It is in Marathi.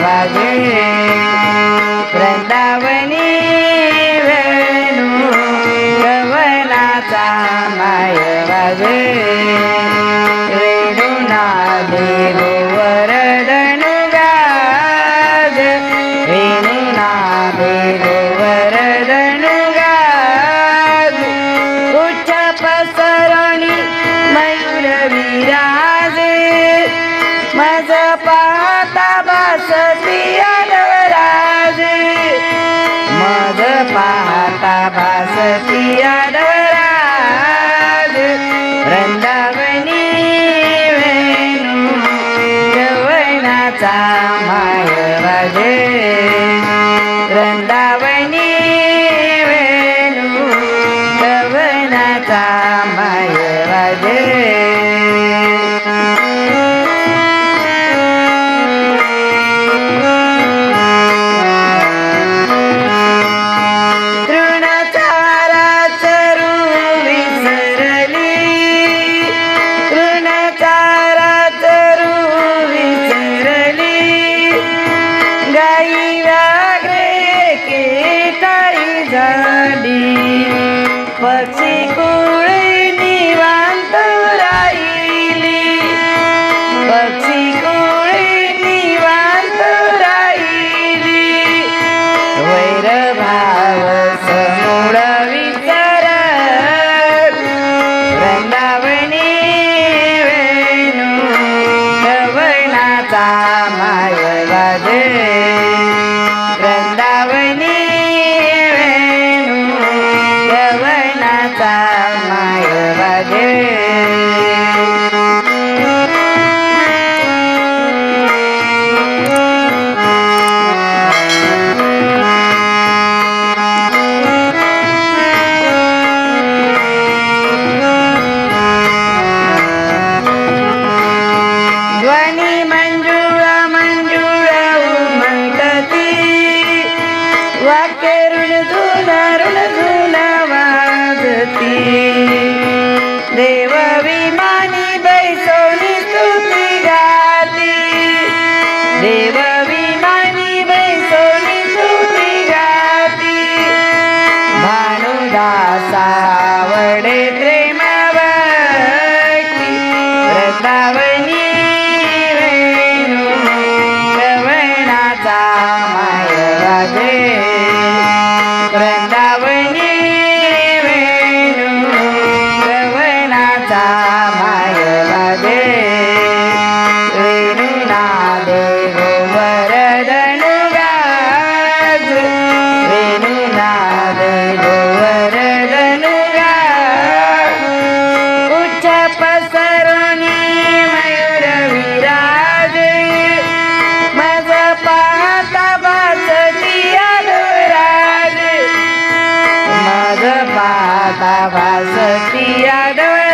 वाजे वृंदावनी वेणू गवनाचा माय वाजे. वेणुनादे गोवर्धनु गाज. वेणुनादे गोवर्धनु गाज. उच्च पसरणी मयूर विराजे. मज पाहता बासती आडवराजे मज पाहता बासती आडवराज वृंदावनी वेणू गवनाचा माय वाजे वृंदावनी वेणू गवनाचा माय वाजे Obrigado. ध्वनी मंजुळ मंजुळ उमटती वाक्य ऋण धुन ऋण धुन वाजती. देव विमानी बैसोनी स्तुती गाती. देव विमानी बैसोनी स्तुती गाती. भानुदासावडे the